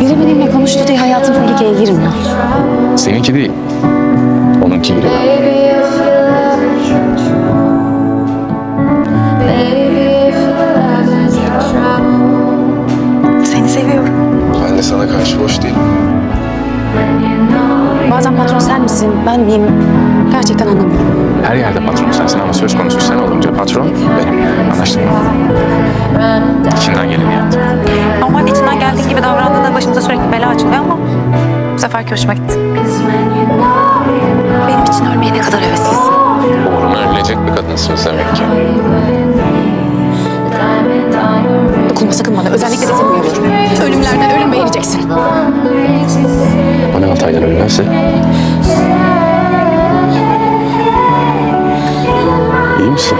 Biri benimle konuştu diye hayatım tehlikeye girmiyor. Seninki değil. Onunki true. Seni seviyorum. Ben de sana karşı boş değilim. Bazen patron sen misin, ben miyim? Gerçekten anlamıyorum. Her yerde patron sensin ama söz konusu sen olunca patron benim. Anlaştık mı? İçinden geleni başımıza sürekli bela açılıyor ama bu sefer hoşuma gitti. Benim için ölmeye ne kadar heveslisin. Uğruna ölecek bir kadınsınız demek ki. Dokunma sakın bana. Özellikle de seni uyarıyorum. Ölümlerden ölüm beğeneceksin. Bana Altay'dan ölmezse? İyi misin?